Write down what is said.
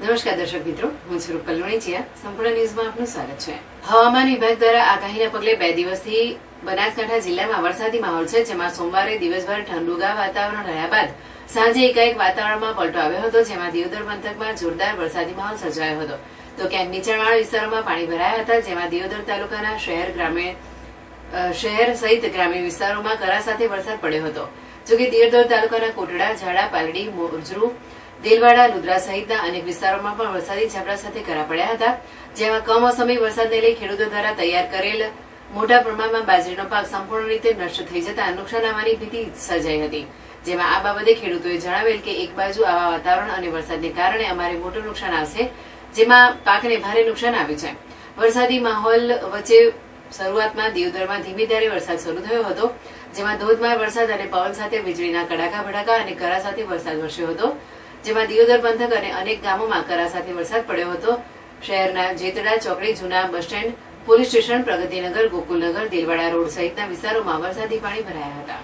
નમસ્કાર દર્શક મિત્રો, હું છું રૂપલ વણિચિયા સંપૂર્ણ ન્યૂઝમાં આપનું સ્વાગત છે. હવામાન વિભાગ દ્વારા આગાહીના પગલે બે દિવસથી બનાસકાંઠા જિલ્લામાં વરસાદી માહોલ છે, જેમાં સોમવારે દિવસભર ઠંડુગા વાતાવરણ રહ્યા બાદ સાંજે એકાએક વાતાવરણમાં પલટો આવ્યો હતો, જેમાં દિયોદર પંથકમાં જોરદાર વરસાદી માહોલ સર્જાયો હતો. તો ક્યાંક નીચાણવાળા વિસ્તારોમાં પાણી ભરાયા હતા, જેમાં દિયોદર તાલુકાના શહેર ગ્રામીણ શહેર સહિત ગ્રામીણ વિસ્તારોમાં કરા સાથે વરસાદ પડ્યો હતો. જોકે દિયોદર તાલુકાના કોટડા, ઝાડા, પાલડી, મોરજરૂ, દેલવાડા, લુદ્રા સહિતના અનેક વિસ્તારોમાં પણ વરસાદી ઝાપટા સાથે કરા પડ્યા હતા, જેમાં કમોસમી વરસાદને લઈ ખેડૂતો દ્વારા તૈયાર કરેલ મોટા પ્રમાણમાં બાજરીનો પાક સંપૂર્ણ રીતે નષ્ટ થઈ જતા નુકસાન આવવાની ભીતિ સર્જાઈ હતી. જેમાં આ બાબતે ખેડૂતોએ જણાવેલ કે એક બાજુ આવા વાતાવરણ અને વરસાદને કારણે અમારે મોટું નુકસાન આવશે, જેમાં પાકને ભારે નુકસાન આવ્યું છે. વરસાદી માહોલ વચ્ચે શરૂઆતમાં દિયોદરમાં ધીમી ધારે વરસાદ શરૂ થયો હતો, જેમાં ધોધમાર વરસાદ અને પવન સાથે વીજળીના કડાકા ભડાકા અને કરા સાથે વરસાદ વરસ્યો હતો, જેમાં દિયોદર પંથક અને અનેક ગામોમાં કરા સાથે વરસાદ પડ્યો હતો. શહેરના જેતડા, ચોકડી, જૂના bus stand, police station, Pragatinagar, Gokulnagar, Dilwada road સહિતના વિસ્તારોમાં વરસાદી પાણી ભરાયા હતા.